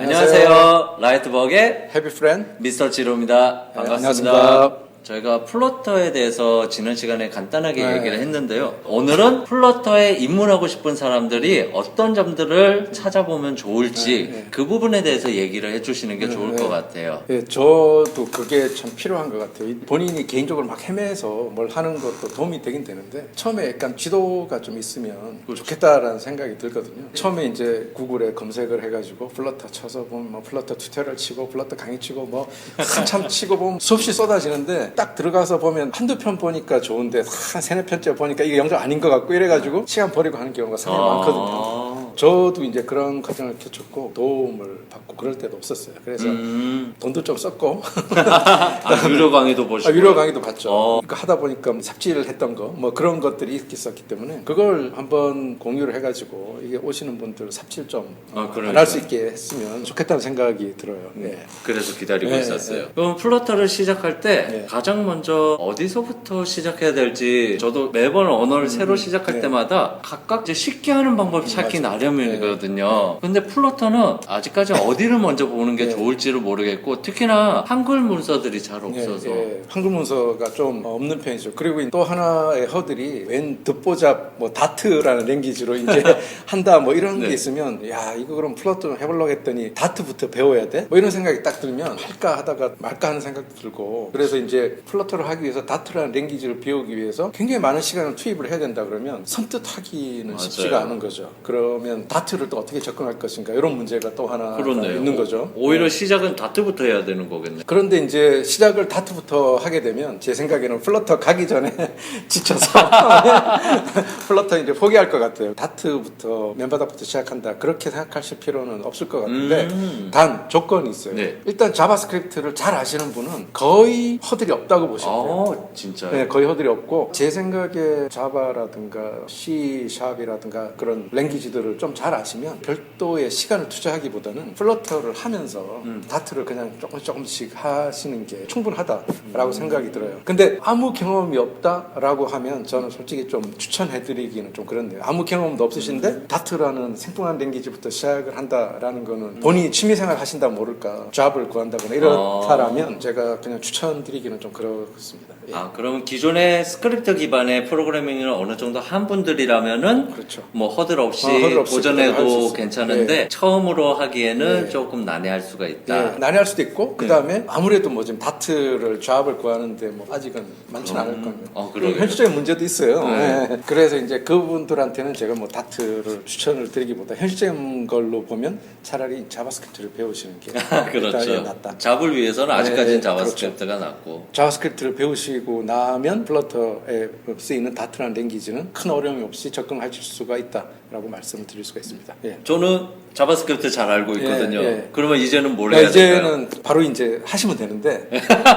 안녕하세요. 라이트버그의 해피 프렌드. 미스터 지로입니다. 네, 반갑습니다. 안녕하십니까. 저희가 플러터에 대해서 지난 시간에 간단하게 네. 얘기를 했는데요. 오늘은 플러터에 입문하고 싶은 사람들이 어떤 점들을 찾아보면 좋을지 네, 네. 그 부분에 대해서 얘기를 해주시는 게 네, 좋을 네. 것 같아요. 예, 저도 그게 참 필요한 것 같아요. 본인이 개인적으로 막 헤매서 뭘 하는 것도 도움이 되긴 되는데 처음에 약간 지도가 좀 있으면 그렇죠. 좋겠다라는 생각이 들거든요. 처음에 이제 구글에 검색을 해가지고 플러터 쳐서 보면 뭐 플러터 튜토리얼 치고 플러터 강의 치고 뭐 한참 치고 보면 수없이 쏟아지는데 딱 들어가서 보면 한두 편 보니까 좋은데 한 세네 편째 보니까 이게 영상 아닌 것 같고 이래가지고 시간 버리고 하는 경우가 상당히 많거든요. 아, 저도 이제 그런 과정을 거쳤고 도움을 받고 그럴 때도 없었어요. 그래서 음. 돈도 좀 썼고 아, 유료 강의도 보시고. 아, 유료 강의도 봤죠. 어. 그러니까 하다 보니까 삽질을 했던 거 뭐 그런 것들이 있었기 때문에 그걸 한번 공유를 해가지고 이게 오시는 분들 삽질 좀 아, 안 그러니까요. 할수 있게 했으면 좋겠다는 생각이 들어요. 네. 그래서 기다리고 네, 있었어요. 네. 그럼 플러터를 시작할 때 네. 가장 먼저 어디서부터 시작해야 될지 저도 매번 언어를 새로 시작할 네. 때마다 각각 이제 쉽게 하는 방법 찾기 맞아 요. 나름이거든요. 근데 플러터는 아직까지 어디를 먼저 보는 게 네. 좋을지를 모르겠고 특히나 한글 문서들이 잘 예, 없어서 예. 한글 문서가 좀 없는 편이죠. 그리고 또 하나의 허들이 웬 듣보잡 뭐 다트라는 랭귀지로 이제 한다 뭐 이런 네. 게 있으면 야 이거 그럼 플러트 해보려고 했더니 다트부터 배워야 돼? 뭐 이런 생각이 딱 들면 할까 하다가 말까 하는 생각도 들고 그래서 이제 플러터를 하기 위해서 다트라는 랭귀지를 배우기 위해서 굉장히 많은 시간을 투입을 해야 된다 그러면 선뜻 하기는 맞아요. 쉽지가 않은 거죠. 그러면 다트를 또 어떻게 접근할 것인가 이런 문제가 또 하나 그렇네요. 있는 거죠. 오히려 시작은 다트부터 해야 되는 거겠네. 그런데 이제 시작을 다트부터 하게 되면 제 생각에는 플러터 가기 전에 지쳐서 플러터 이제 포기할 것 같아요. 다트부터 맨바닥부터 시작한다 그렇게 생각하실 필요는 없을 것 같은데 음. 단 조건이 있어요. 네. 일단 자바스크립트를 잘 아시는 분은 거의 허들이 없다고 보시면 돼요. 아 진짜요? 네, 거의 허들이 없고 제 생각에 자바라든가 C 샵이라든가 그런 랭귀지들을 좀 잘 아시면 별도의 시간을 투자하기보다는 플러터를 하면서 음. 다트를 그냥 조금 조금씩 하시는 게 충분하다라고 생각이 들어요. 근데 아무 경험이 없다라고 하면 저는 솔직히 좀 추천해드리기는 좀 그렇네요. 아무 경험도 없으신데 다트라는 생뚱한 랭귀지부터 시작을 한다라는 거는 본인이 취미생활 하신다 모를까 잡을 구한다거나 이렇다라면 제가 그냥 추천드리기는 좀 그렇습니다. 예. 아 그러면 기존의 스크립트 기반의 프로그래밍을 어느 정도 한 분들이라면은 그렇죠. 뭐 허들 없이 어, 허들 없이 도전해도. 괜찮은데 처음으로 하기에는 네. 조금 난해할 수가 있다. 예, 난해할 수도 있고 그 네. 다음에 아무래도 뭐 지금 다트를 조합을 구하는데 뭐 아직은 많지는 않을 겁니다. 어, 그러게요. 현실적인 문제도 있어요. 네. 예. 그래서 이제 그분들한테는 제가 뭐 다트를 추천을 드리기보다 현실적인 걸로 보면 차라리 자바스크립트를 배우시는 게 그렇죠. 낫다. 잡을 위해서는 아직까지는 네, 자바스크립트가 낫고. 자바스크립트를 배우시고 나면 플러터에 쓰이는 다트라는 랭귀지는 큰 어려움이 없이 접근하실 수가 있다라고 말씀을 드릴 수가 있습니다. 예. 저는 자바스크립트 잘 알고 있거든요. 예, 예. 그러면 이제는 뭘 그러니까 해야 될까요? 이제는 바로 이제 하시면 되는데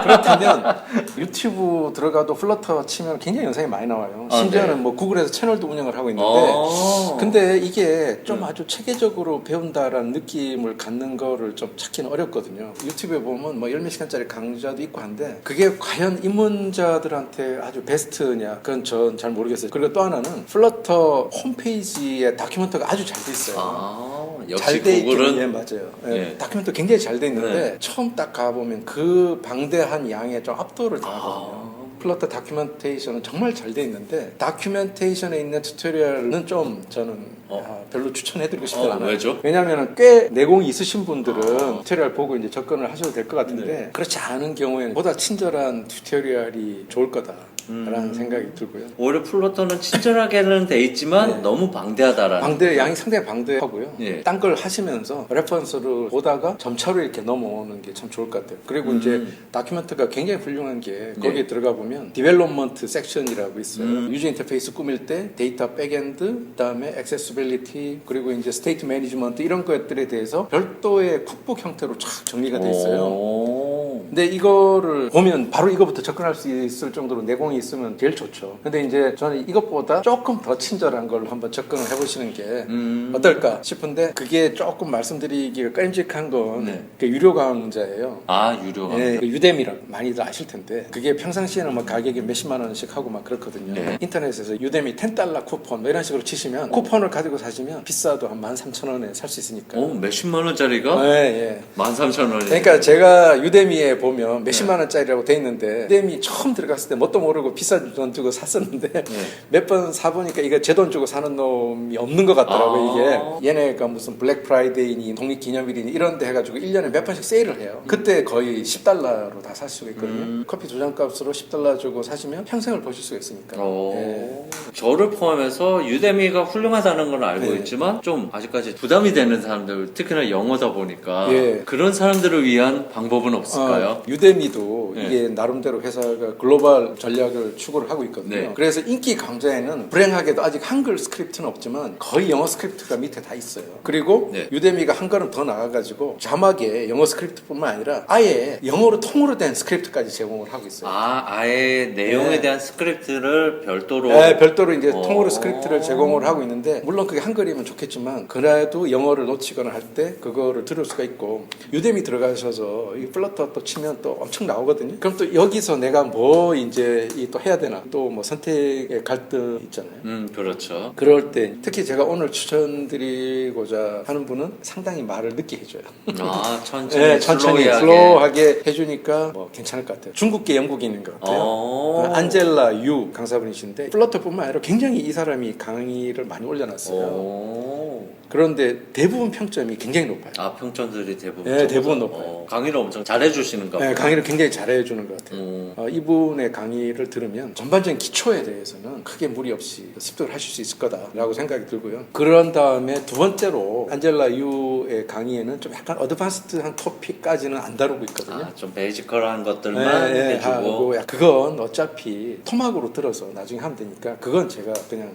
그렇다면 유튜브 들어가도 플러터 치면 굉장히 영상이 많이 나와요. 아, 심지어는 네. 뭐 구글에서 채널도 운영을 하고 있는데 어. 근데 이게 좀 아주 체계적으로 배운다라는 느낌을 갖는 거를 좀 찾기는 어렵거든요. 유튜브에 보면 뭐 열몇 시간짜리 강좌도 있고 한데 그게 과연 입문자들한테 아주 베스트냐 그건 전 잘 모르겠어요. 그리고 또 하나는 플러터 홈페이지에 다큐멘터가 아주 잘 돼 있어요. 아, 역시 잘돼 구글은 예 맞아요. 예, 예. 다큐멘터 굉장히 잘 돼 있는데 네. 처음 딱 가보면 그 방대한 양에 좀 압도를 당하거든요. 아. 플러터 다큐멘테이션은 정말 잘 돼 있는데 다큐멘테이션에 있는 튜토리얼은 좀 저는 어. 아, 별로 추천해드리고 싶지 어, 않아요. 왜죠? 왜냐하면 꽤 내공이 있으신 분들은 아. 튜토리얼 보고 이제 접근을 하셔도 될 것 같은데 네. 그렇지 않은 경우에는 보다 친절한 튜토리얼이 좋을 거다 라는 음. 생각이 들고요. 오히려 플러터는 친절하게는 돼 있지만 네. 너무 방대하다라는. 방대 양이 상당히 방대하고요. 예. 딴 걸 하시면서 레퍼런스를 보다가 점차로 이렇게 넘어오는 게 참 좋을 것 같아요. 그리고 음. 이제 다큐멘터가 굉장히 훌륭한 게 거기에 네. 들어가 보면 디벨롭먼트 섹션이라고 있어요. 음. 유저 인터페이스 꾸밀 때 데이터 백엔드, 그다음에 액세시빌리티, 그리고 이제 스테이트 매니지먼트 이런 것들에 대해서 별도의 쿡북 형태로 쫙 정리가 돼 있어요. 오. 근데 이거를 보면 바로 이거부터 접근할 수 있을 정도로 내공이 있으면 제일 좋죠. 근데 이제 저는 이것보다 조금 더 친절한 걸로 한번 접근을 해보시는 게 음. 어떨까 싶은데 그게 조금 말씀드리기가 끔찍한 건 네. 그 유료 강좌예요. 아 유료. 예, 그 유데미라고 많이들 아실 텐데 그게 평상시에는 뭐 가격이 몇십만 원씩 하고 막 그렇거든요. 네. 인터넷에서 유데미 10달러 쿠폰 뭐 이런 식으로 치시면 쿠폰을 가지고 사시면 비싸도 한 13,000원에 살 수 있으니까. 오 몇십만 원짜리가 예, 예. 만 삼천 원이. 그러니까 제가 유데미에 보면 몇십만 원짜리라고 돼 있는데 유데미 처음 들어갔을 때 뭣도 모르고 비싼 돈 주고 샀었는데 몇 번 사보니까 이거 제 돈 주고 사는 놈이 없는 것 같더라고요 아. 이게 얘네가 무슨 블랙 프라이데이니 독립기념일이니 이런 데 해가지고 1년에 몇 번씩 세일을 해요 그때 거의 10달러로 다 살 수가 있거든요 음. 커피 두 잔 값으로 10달러 주고 사시면 평생을 보실 수가 있으니까 오. 예. 저를 포함해서 유대미가 훌륭하다는 건 알고 네. 있지만 좀 아직까지 부담이 되는 사람들 특히나 영어다 보니까 예. 그런 사람들을 위한 방법은 없을까요? 어, 유데미도 네. 이게 나름대로 회사가 글로벌 전략을 추구를 하고 있거든요. 네. 그래서 인기 강좌에는 불행하게도 아직 한글 스크립트는 없지만 거의 영어 스크립트가 밑에 다 있어요. 그리고 네. 유데미가 한 걸음 더 나가가지고 자막에 영어 스크립트뿐만 아니라 아예 영어로 통으로 된 스크립트까지 제공을 하고 있어요. 아 아예 내용에 네. 대한 스크립트를 별도로 네, 별도로 이제 어. 통으로 스크립트를 제공을 하고 있는데 물론 그게 한글이면 좋겠지만 그래도 영어를 놓치거나 할 때 그거를 들을 수가 있고 유데미 들어가셔서 이 플러터 또 치면 또 엄청 나오거든요. 그럼 또 여기서 내가 뭐 이제 이또 해야 되나 또 뭐 선택의 갈등 있잖아요. 음 그렇죠. 그럴 때 특히 제가 오늘 추천드리고자 하는 분은 상당히 말을 늦게 해줘요. 아 천천히 네, 천천히 슬로우하게. 해주니까 뭐 괜찮을 것 같아요. 중국계 영국인인 것 같아요. 어. 그 안젤라 유 강사분이신데 플러터뿐만 아니라 굉장히 이 사람이 강의를 많이 올려놨어요. 오. 그런데 대부분 평점이 굉장히 높아요. 아 평점들이 대부분 네, 대부분 좀- 높아요. 어, 강의를 엄청 잘해 주시는 가 네. 강의를 굉장히 잘 해주는 것 같아요. 음. 어, 이분의 강의를 들으면 전반적인 기초에 대해서는 크게 무리 없이 습득을 하실 수 있을 거다라고 생각이 들고요. 그런 다음에 두 번째로 안젤라 유의 강의에는 좀 약간 어드밴스드한 토픽까지는 안 다루고 있거든요. 아, 좀 베이지컬한 것들만 네, 네, 해주고 하고 야, 그건 어차피 토막으로 들어서 나중에 하면 되니까 그건 제가 그냥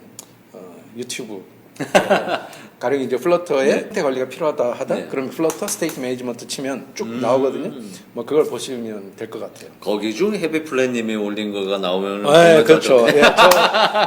어, 유튜브 가령 이제 플러터의 상태 관리가 필요하다 하다 네. 그러면 플러터 스테이트 매니지먼트 치면 쭉 음. 나오거든요. 뭐 그걸 보시면 될 것 같아요. 거기 중 헤비 플랜님이 올린 거가 나오면 네, 그렇죠. 예, 저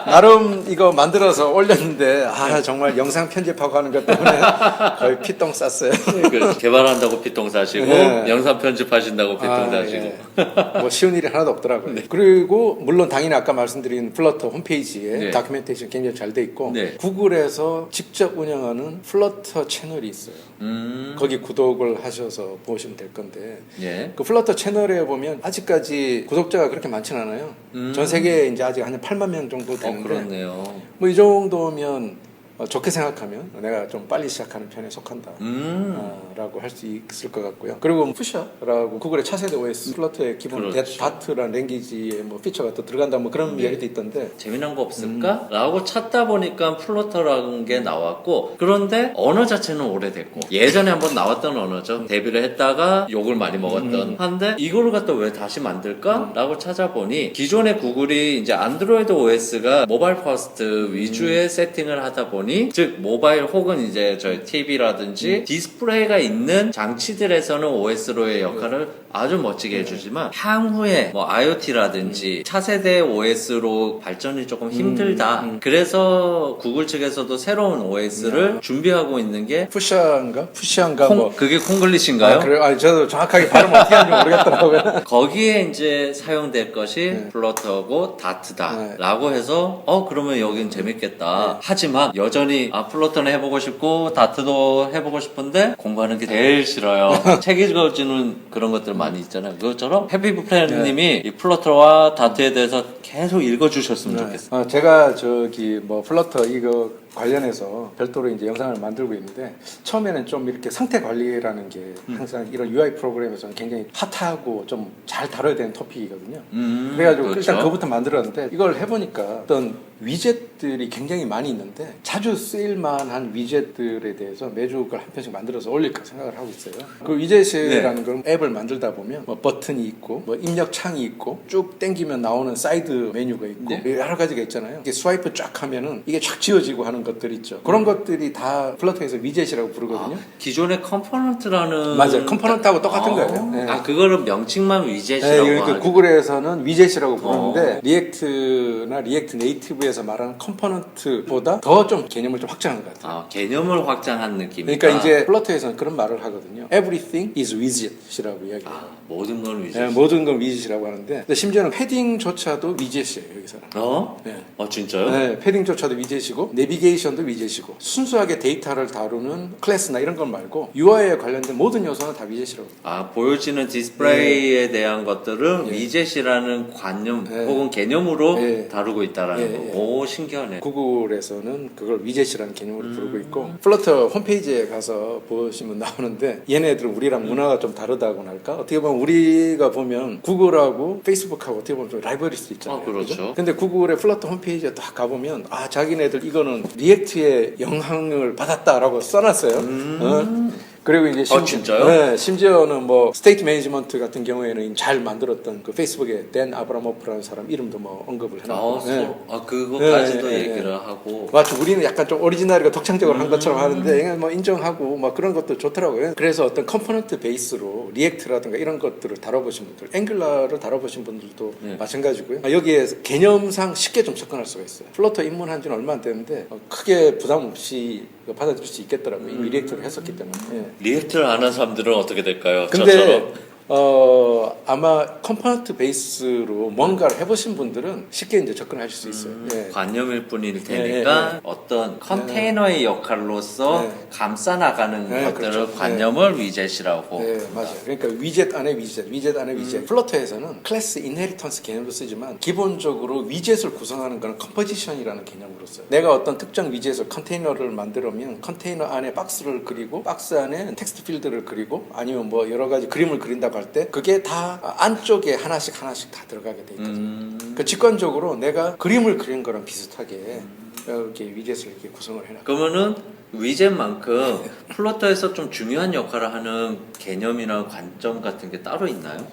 나름 이거 만들어서 올렸는데 아 정말 영상 편집하고 하는 것 때문에 거의 피똥 쌌어요. 그 개발한다고 피똥 사시고 네. 영상 편집하신다고 피똥 아, 사시고 예. 뭐 쉬운 일이 하나도 없더라고요. 그리고 물론 당연히 아까 말씀드린 플러터 홈페이지에 네. 다큐멘테이션 굉장히 잘 돼 있고 네. 구글에서 직접 운영 하는 플러터 채널이 있어요. 음, 거기 구독을 하셔서 보시면 될 건데 예. 그 플러터 채널에 보면 아직까지 구독자가 그렇게 많지는 않아요. 음. 전 세계에 이제 아직 한 8만 명 정도 어, 되는데 그렇네요. 뭐 이 정도면 어, 좋게 생각하면 내가 좀 빨리 시작하는 편에 속한다. 음, 어, 라고 할 수 있을 것 같고요. 그리고 푸셔라고 구글의 차세대 OS 플러터의 기본 그렇죠. 데- 다트라는 랭귀지의 뭐 피처가 또 들어간다 뭐 그런 네. 이야기도 있던데 재미난 거 없을까? 라고 찾다 보니까 플로터라는 게 나왔고 그런데 언어 자체는 오래됐고 예전에 한번 나왔던 언어죠 데뷔를 했다가 욕을 많이 먹었던 한데 이거를 갖다 왜 다시 만들까? 라고 찾아보니 기존의 구글이 이제 안드로이드 OS가 모바일 퍼스트 위주의 세팅을 하다 보니 즉 모바일 혹은 이제 저희 TV라든지 디스플레이가 있는 장치들에서는 OS로의 역할을 아주 멋지게 해주지만 향후에 뭐 IoT라든지 차세대 OS로 발전이 조금 힘들다. 그래서 구글 측에서도 새로운 OS를 준비하고 있는 게 푸셔인가 푸시한가 콩, 뭐 그게 콩글리시인가요? 아, 그래, 아, 저도 정확하게 발음 어떻게 하는지 모르겠더라고요. 거기에 이제 사용될 것이 네. 플러터고 네. 다트다라고 해서 어 그러면 여긴 재밌겠다. 하지만 여전히 아 플러터는 해보고 싶고 다트도 해보고 싶은데 공부하는 게 제일 싫어요. 책 읽어주는 그런 것들 많이 있잖아요. 그것처럼 해피브 플래너님이 이 플러터와 다트에 대해서 계속 읽어주셨으면 네. 좋겠어요. 어, 제가 저기 뭐 플러터 이거 관련해서 별도로 이제 영상을 만들고 있는데 처음에는 좀 이렇게 상태 관리라는 게 음. 항상 이런 UI 프로그램에서는 굉장히 핫하고 좀 잘 다뤄야 되는 토픽이거든요. 음, 그래가지고 그렇죠. 일단 그거부터 만들었는데 이걸 해보니까 어떤 위젯들이 굉장히 많이 있는데 자주 쓰일만한 위젯들에 대해서 매주 그걸 한 편씩 만들어서 올릴까 생각을 하고 있어요. 그 위젯이라는 건 앱을 만들다 보면 뭐 버튼이 있고 뭐 입력 창이 있고 쭉 당기면 나오는 사이드 메뉴가 있고 네. 여러 가지가 있잖아요. 이게 스와이프 쫙 하면은 이게 쫙 지워지고 하는 하는 것들 있죠. 그런 것들이 다 플러터에서 위젯이라고 부르거든요. 아, 기존의 컴포넌트라는 맞아요. 컴포넌트하고 똑같은 아, 거예요. 네. 아 그거는 명칭만 네, 위젯이라고 그러니까 하죠. 구글에서는 위젯이라고 부르는데 어. 리액트나 리액트 네이티브에서 말하는 컴포넌트보다 더 좀 개념을 좀 확장한 것 같아요. 아 개념을 확장한 느낌이다. 그러니까 이제 플러터에서는 그런 말을 하거든요. Everything is widget이라고 이야기해요. 아, 모든 건 위젯. 네, 모든 건 위젯이라고 하는데 심지어는 패딩조차도 위젯이에요 여기서는. 어? 네. 어 진짜요? 네, 패딩조차도 위젯이고 내비게 이션도 위젯이고 순수하게 데이터를 다루는 클래스나 이런 건 말고 UI에 관련된 모든 요소는 다 위젯이라고. 아 보여지는 디스플레이에 대한 것들을 예. 위젯이라는 관념 예. 혹은 개념으로 예. 다루고 있다라는 예, 거. 예. 오 신기하네. 구글에서는 그걸 위젯이라는 개념으로 음. 부르고 있고 플러터 홈페이지에 가서 보시면 나오는데 얘네들은 우리랑 문화가 좀 다르다고나 할까? 어떻게 보면 우리가 보면 구글하고 페이스북하고 어떻게 보면 좀 라이벌일 수 있잖아요. 아, 그렇죠. 그죠? 근데 구글의 플러터 홈페이지에 딱 가보면 아 자기네들 이거는 리액트의 영향을 받았다라고 써놨어요. 어? 그리고 이제 음. 아, 진짜요? 네, 심지어는 뭐 스테이트 매니지먼트 같은 경우에는 잘 만들었던 그 페이스북에 댄 아브라모프라는 사람 이름도 뭐 언급을 아, 해놨고 네. 서- 아 그거까지도 네, 네, 네. 얘기를 하고. 맞죠. 우리는 약간 좀 오리지널이고 독창적으로 한 것처럼 음. 하는데 뭐 인정하고 막 그런 것도 좋더라고요. 그래서 어떤 컴포넌트 베이스로 리액트라든가 이런 것들을 다뤄보신 분들, 앵글라를 다뤄보신 분들도 네. 마찬가지고요. 아, 여기에 개념상 쉽게 좀 접근할 수가 있어요. 플러터 입문한 지는 얼마 안 됐는데 어, 크게 부담 없이 받아들일 수 있겠더라고요. 음. 이미 리액트를 했었기 때문에. 예. 리액트를 아는 사람들은 어떻게 될까요? 근데 저처럼. 어 아마 컴포넌트 베이스로 뭔가를 해보신 분들은 쉽게 이제 접근하실 수 있어요. 음, 예. 관념일 뿐일 예, 테니까 예, 예. 어떤 컨테이너의 역할로서 네. 감싸 나가는 네, 것들을 그렇죠. 관념을 위젯이라고. 네, 맞아요. 그러니까 위젯 안에 위젯, 위젯 안에 음. 위젯. 플러터에서는 클래스 인헤리턴스 개념으로 쓰지만 기본적으로 위젯을 구성하는 거는 컴포지션이라는 개념으로 써요. 내가 어떤 특정 위젯을 컨테이너를 만들면 컨테이너 안에 박스를 그리고 박스 안에 텍스트 필드를 그리고 아니면 뭐 여러 가지 그림을 그린다고 할때 그게 다 안쪽에 하나씩 하나씩 다 들어가게 돼 있거든요. 음, 그 직관적으로 내가 그림을 그린 거랑 비슷하게 이렇게 위젯을 이렇게 구성을 해놔. 그러면은 위젯만큼 플러터에서 좀 중요한 역할을 하는 개념이나 관점 같은 게 따로 있나요?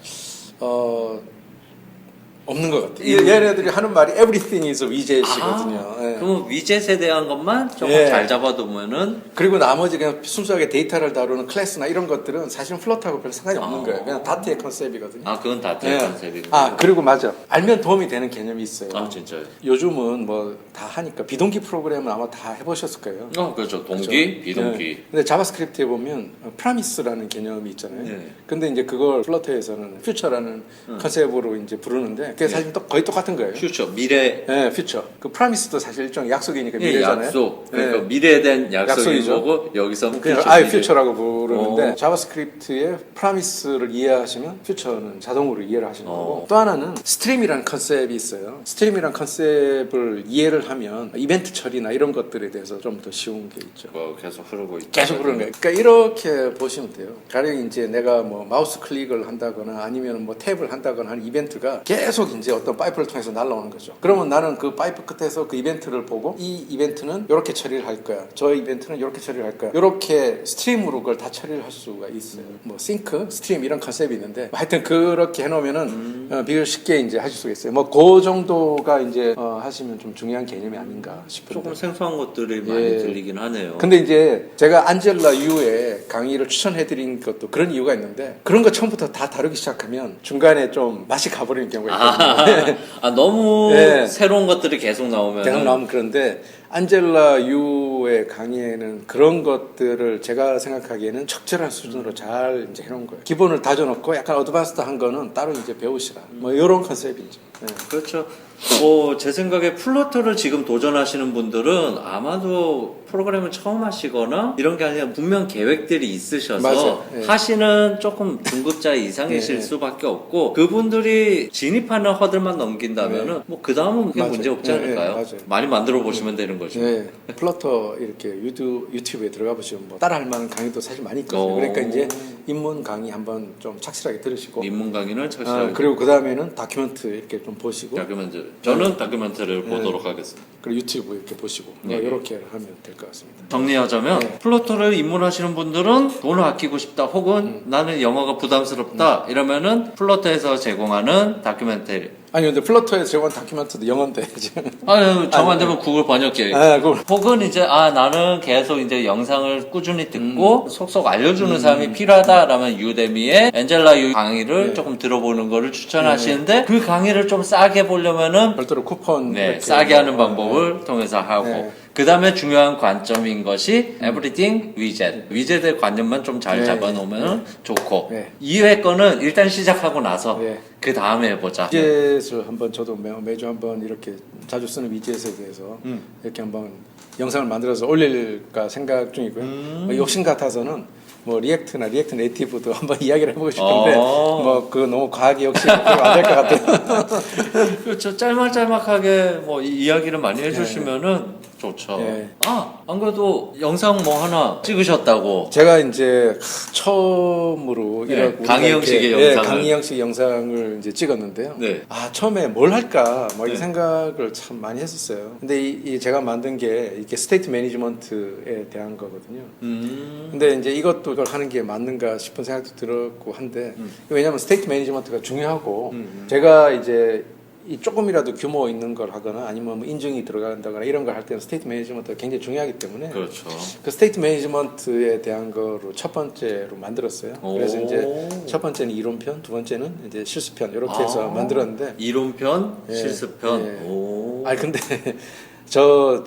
어 없는 것 같아요. 얘- 얘네들이 하는 말이 everything is widget이거든요. 아, 예. 그럼 위젯에 대한 것만 조금 예. 잘 잡아두면은 그리고 나머지 그냥 순수하게 데이터를 다루는 클래스나 이런 것들은 사실은 플러트하고 별 상관이 없는 아. 거예요. 그냥 다트의 컨셉이거든요. 아 그건 다트의 예. 컨셉이고. 아 그리고 맞아. 알면 도움이 되는 개념이 있어요. 아 진짜요? 요즘은 뭐 다 하니까 비동기 프로그램은 아마 다 해보셨을 거예요. 어 그렇죠. 동기, 그렇죠? 비동기. 네. 근데 자바스크립트에 보면 프라미스라는 개념이 있잖아요. 네. 근데 이제 그걸 플러터에서는 퓨처라는 컨셉으로 이제 부르는데 그게 사실 또 거의 똑같은 거예요. 퓨처 미래 네, 퓨처. 그 프라미스도 사실 일종의 약속이니까 예, 미래잖아요. 약속. 그러니까 네. 미래에 대한 약속인 약속이죠. 거고 여기서는 그냥 퓨처 아예 미래. 퓨처라고 부르는데 어. 자바스크립트의 프라미스를 이해하시면 퓨처는 자동으로 이해를 하시는 거고 어. 또 하나는 스트림이라는 컨셉이 있어요. 스트림이라는 컨셉을 이해를 하면 이벤트 처리나 이런 것들에 대해서 좀 더 쉬운 게 있죠. 뭐 계속 흐르고 있다. 계속 그러는 거예요. 그러니까 이렇게 보시면 돼요. 가령 이제 내가 뭐 마우스 클릭을 한다거나 아니면 뭐 탭을 한다거나 하는 이벤트가 계속 이제 어떤 파이프를 통해서 날라오는 거죠. 그러면 나는 그 파이프 끝에서 그 이벤트를 보고 이 이벤트는 이렇게 처리를 할 거야. 저 이벤트는 이렇게 처리를 할 거야. 이렇게 스트림으로 그걸 다 처리를 할 수가 있어요. 뭐 싱크, 스트림 이런 컨셉이 있는데 하여튼 그렇게 해놓으면은 어, 비교 쉽게 이제 하실 수가 있어요. 뭐 그 정도가 이제 어, 하시면 좀 중요한 개념이 아닌가 싶은데. 조금 생소한 것들이 많이 예. 들리긴 하네요. 근데 이제 제가 안젤라 유의 강의를 추천해드린 것도 그런 이유가 있는데 그런 거 처음부터 다 다루기 시작하면 중간에 좀 맛이 가버리는 경우가 있거든요. 아, 아, 너무 예. 새로운 것들이 계속 나오면 계속 나오면 그런데 안젤라 유의 강의에는 그런 것들을 제가 생각하기에는 적절한 수준으로 잘 이제 해놓은 거예요. 기본을 다져놓고 약간 어드밴스드한 거는 따로 이제 배우시라. 뭐 이런 컨셉이죠. 예. 그렇죠. 뭐 제 생각에 플러터를 지금 도전하시는 분들은 아마도 프로그램을 처음 하시거나 이런 게 아니라 분명 계획들이 있으셔서 맞아요. 예. 하시는 조금 중급자 이상이실 예, 예. 수밖에 없고 그분들이 진입하는 허들만 넘긴다면은 뭐 그 다음은 그게 맞아요. 문제 없지 예, 예, 않을까요? 맞아요. 많이 만들어 보시면 되는 거죠. 네, 플러터 이렇게 유튜, 유튜브에 들어가 보시면 뭐 따라할 만한 강의도 사실 많이 있거든요. 오. 그러니까 이제 입문 강의 한번 좀 착실하게 들으시고 입문 강의는 아, 철저하게 그리고 그 다음에는 다큐멘트 이렇게 좀 보시고 다큐멘터리 저는 다큐멘터리를 보도록 하겠습니다. 그리고 유튜브 이렇게 보시고 네. 뭐 이렇게 하면 될것 같습니다. 정리하자면 네. 플로터를 입문하시는 분들은 돈을 아끼고 싶다 혹은 음. 나는 영어가 부담스럽다 이러면은 플로터에서 제공하는 다큐멘터리 아니 근데 플러터에서 제공한 다큐멘터도 영어인데 지금. 아유, 저만 되면 구글 번역기. 아, 그걸 혹은 이제 아 나는 계속 이제 영상을 꾸준히 듣고 음. 속속 알려주는 사람이 필요하다라면 유데미의 엔젤라 유 강의를 네. 조금 들어보는 거를 추천하시는데 그 강의를 좀 싸게 보려면은 별도로 쿠폰 네, 이렇게 싸게 하는 어, 방법을 통해서 하고 네. 그 다음에 중요한 관점인 것이 everything 위젯 위젯의 관념만 좀 잘 네. 잡아놓으면 좋고 네. 2회 거는 일단 시작하고 나서 네. 그 다음에 해보자 위젯을 한번 저도 매, 매주 한번 이렇게 자주 쓰는 위젯에 대해서 음. 이렇게 한번 영상을 만들어서 올릴까 생각 중이고요. 음. 뭐 욕심 같아서는 뭐 리액트나 리액트 네이티브도 한번 이야기를 해보고 싶은데 어. 뭐 그거 너무 과하게 욕심 안될 것 같아요. 그렇죠. 짤막짤막하게 뭐 이- 이야기를 많이 해주시면은 좋죠. 네. 아, 안 그래도 영상 뭐 하나 찍으셨다고. 제가 이제 처음으로 네, 이런 강의 형식의 예, 영상을. 강의 형식 영상을 이제 찍었는데요. 네. 아 처음에 뭘 할까 뭐이 네. 생각을 참 많이 했었어요. 근데 이, 이 제가 만든 게 이게 스테이트 매니지먼트에 대한 거거든요. 음. 근데 이제 이것도 이걸 하는 게 맞는가 싶은 생각도 들었고 한데 음. 왜냐하면 스테이트 매니지먼트가 중요하고 음, 음. 제가 이제 이 조금이라도 규모 있는 걸 하거나 아니면 뭐 인증이 들어간다거나 이런 걸 할 때는 스테이트 매니지먼트가 굉장히 중요하기 때문에 그렇죠. 그 스테이트 매니지먼트에 대한 거로 첫 번째로 만들었어요. 그래서 오. 이제 첫 번째는 이론편, 두 번째는 이제 실수편 이렇게 해서 아. 만들었는데 이론편, 예, 실습편. 예. 오. 아니 근데 저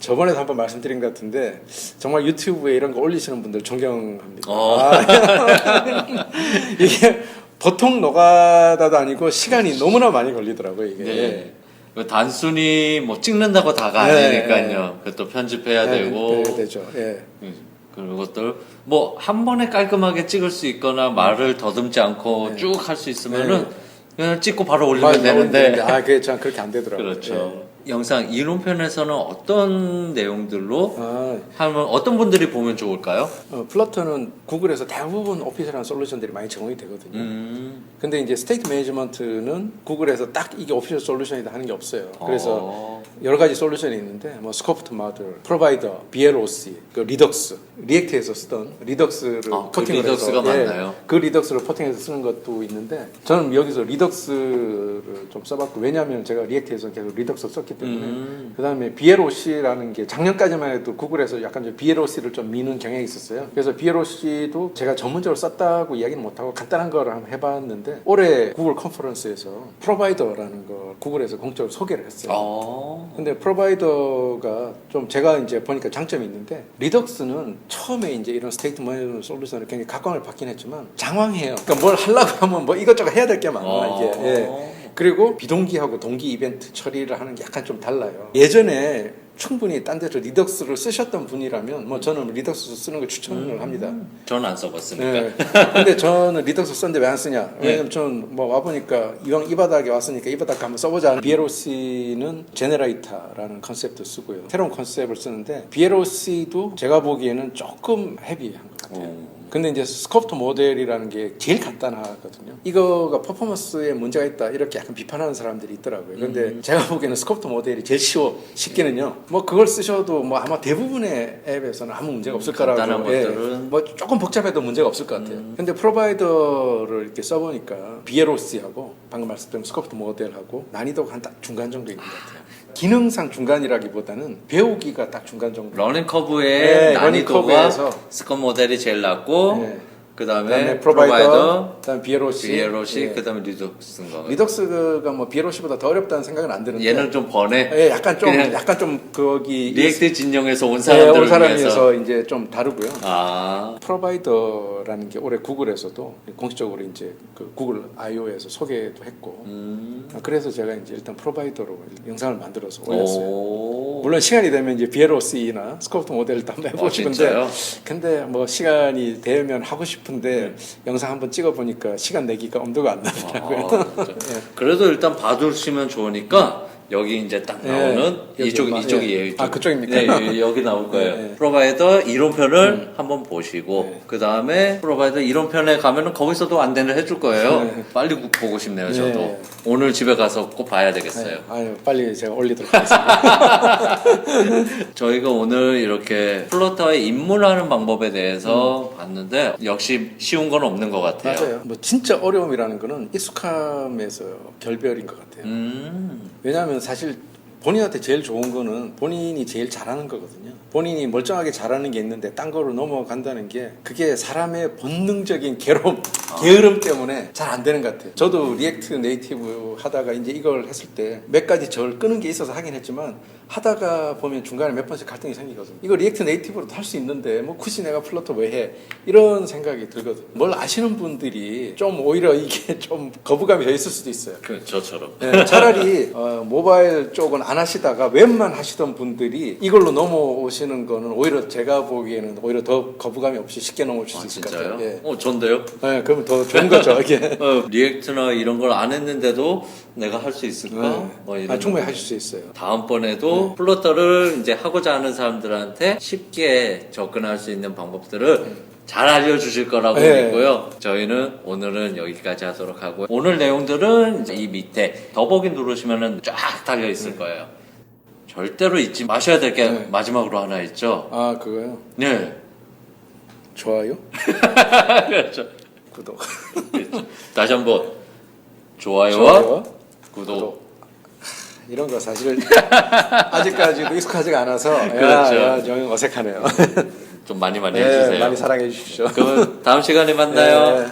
저번에도 한번 말씀드린 것 같은데 정말 유튜브에 이런 거 올리시는 분들 존경합니다. 어. 아, 이게 보통 노가다도 아니고 시간이 너무나 많이 걸리더라고요 이게. 네. 그 단순히 뭐 찍는다고 다가 네, 아니니까요. 그것도 편집해야 네, 되고. 네, 되죠. 예. 음, 그런 것들 뭐 한 번에 깔끔하게 찍을 수 있거나 말을 더듬지 않고 네. 쭉할 수 있으면은 그냥 찍고 바로 올리면. 되는데 아, 그게 참 그렇게 안 되더라고요. 그렇죠. 영상 이론편에서는 어떤 내용들로 예. 아, 하면 어떤 분들이 보면 좋을까요? 어, 플러터는 구글에서 대부분 오피셜한 솔루션들이 많이 제공이 되거든요. 음. 근데 이제 스테이트 매니지먼트는 구글에서 딱 이게 오피셜 솔루션이다 하는 게 없어요. 그래서 어. 여러 가지 솔루션이 있는데 뭐 스코프트 마들, 프로바이더, BLOC, 그 리덕스, 리액트에서 쓰던 리덕스를 아, 그 포팅을 리덕스가 해서 예, 맞나요? 그 리덕스를 포팅해서 쓰는 것도 있는데 저는 여기서 리덕스를 좀 써봤고 왜냐하면 제가 리액트에서 계속 리덕스 썼기 때문에 음. 그다음에 BLOC라는 게 작년까지만 해도 구글에서 약간 좀 BLOC를 좀 미는 경향이 있었어요. 그래서 BLOC도 제가 전문적으로 썼다고 이야기는 못하고 간단한 거를 한번 해봤는데 올해 구글 컨퍼런스에서 프로바이더라는 걸 구글에서 공적으로 소개를 했어요. 어. 근데 프로바이더가 좀 제가 이제 보니까 장점이 있는데 리덕스는 처음에 이제 이런 스테이트 매니지먼트 솔루션을 굉장히 각광을 받긴 했지만 장황해요. 그러니까 뭘 하려고 하면 뭐 이것저것 해야 될 게 많아 어. 이게. 예. 그리고 비동기하고 동기 이벤트 처리를 하는 게 약간 좀 달라요. 예전에 충분히 딴 데서 리덕스를 쓰셨던 분이라면 뭐 저는 리덕스 쓰는 걸 추천을 합니다. 저는 안 써봤으니까. 네. 근데 저는 리덕스 썼는데 왜 안 쓰냐? 네. 왜냐면 저는 뭐 와보니까 이왕 이 바닥에 왔으니까 이 바닥 한번 써보자. BLOC는 제네레이터라는 컨셉도 쓰고요. 새로운 컨셉을 쓰는데 BLOC도 제가 보기에는 조금 헤비한 것 같아요. 어. 근데 이제 스커프트 모델이라는 게 제일 간단하거든요. 이거가 퍼포먼스에 문제가 있다 이렇게 약간 비판하는 사람들이 있더라고요. 근데 음. 제가 보기에는 스커프트 모델이 제일 쉬워 쉽게는요. 뭐 그걸 쓰셔도 뭐 아마 대부분의 앱에서는 아무 문제가 없을 거라고. 간단한 예. 음. 뭐 조금 복잡해도 문제가 없을 것 같아요. 근데 프로바이더를 이렇게 써보니까 BLOC하고 방금 말씀드린 스커프트 모델하고 난이도가 한 딱 중간 정도 있는 것 같아요. 기능상 중간이라기보다는 배우기가 딱 중간 정도. 러닝 커브의 네, 난이도가 커브에서. 스컷 모델이 제일 낮고 네. 그다음에, 그다음에 프로바이더, 프로바이더, 그다음 BLOC, BLOC, 예. 그다음에 리덕스인가. 리덕스가 뭐 BLOC보다 더 어렵다는 생각은 안 드는데 얘는 좀 번해. 예, 약간 좀 약간 좀 거기 리액트 진영에서 온 예, 사람들을 온 위해서. 이제 좀 다르고요. 아, 프로바이더라는 게 올해 구글에서도 공식적으로 이제 그 구글 I/O에서 소개도 했고 음. 아, 그래서 제가 이제 일단 프로바이더로 영상을 만들어서 올렸어요. 오. 물론 시간이 되면 이제 BLOC나 스코프트 모델도 한번 해보고 아, 싶은데 진짜요? 근데 뭐 시간이 되면 하고 싶 은데 영상 한번 찍어보니까 시간 내기가 엄두가 안 나더라고요. 아, 진짜. 그래도 일단 봐두시면 좋으니까 여기 이제 딱 예, 나오는 여기 이쪽 마- 이쪽이에요. 예. 이쪽. 아, 그쪽입니까? 네, 여기, 여기 나올 거예요. 예, 예. 프로바이더 이론 편을 한번 보시고 네. 그 다음에 프로바이더 이론 편에 가면은 거기서도 안내를 해줄 거예요. 네. 빨리 구- 보고 싶네요. 저도 예. 오늘 집에 가서 꼭 봐야 되겠어요. 네. 아유, 빨리 제가 올리도록 하겠습니다. 저희가 오늘 이렇게 플로터의 입문하는 방법에 대해서 봤는데 역시 쉬운 건 없는 것 같아요. 맞아요. 뭐 진짜 어려움이라는 거는 익숙함에서 결별인 것 같아요. 음, 왜냐하면 사실 본인한테 제일 좋은 거는 본인이 제일 잘하는 거거든요. 본인이 멀쩡하게 잘하는 게 있는데 딴 거로 넘어간다는 게 그게 사람의 본능적인 괴로움, 게으름 때문에 잘 안 되는 것 같아요. 저도 리액트 네이티브 하다가 이제 이걸 했을 때 몇 가지 절 끄는 게 있어서 하긴 했지만 하다가 보면 중간에 몇 번씩 갈등이 생기거든요. 이거 리액트 네이티브로도 할 수 있는데 뭐 굳이 내가 플러터 왜 해? 이런 생각이 들거든요. 뭘 아시는 분들이 좀 오히려 이게 좀 거부감이 더 있을 수도 있어요. 그 저처럼. 네, 차라리 어, 모바일 쪽은 안 하시다가 웹만 하시던 분들이 이걸로 넘어오시는 거는 오히려 제가 보기에는 오히려 더 거부감이 없이 쉽게 넘어올 아, 수 있을 것 진짜요? 같아요. 예. 어, 전데요? 네, 그러면 더 좋은 거죠. 이게. 어, 리액트나 이런 걸 안 했는데도 내가 할 수 있을까? 네. 뭐 이런 아, 충분히 하실 수 있어요. 다음번에도 플로터를 이제 하고자 하는 사람들한테 쉽게 접근할 수 있는 방법들을 잘 알려주실 거라고 네. 믿고요. 저희는 오늘은 여기까지 하도록 하고 오늘 내용들은 이 밑에 더보기 누르시면은 쫙 달려 있을 거예요. 절대로 잊지 마셔야 될 게 네. 마지막으로 하나 있죠. 아, 그거요. 네. 좋아요, 그렇죠. 구독. 다시 한번 좋아요와 좋아요, 구독. 구독. 이런 거 사실 아직까지도 익숙하지가 않아서 야, 그렇죠. 야, 좀 어색하네요. 좀 많이 많이 네, 해주세요. 많이 사랑해 주십시오. 그러면 다음 시간에 만나요. 네.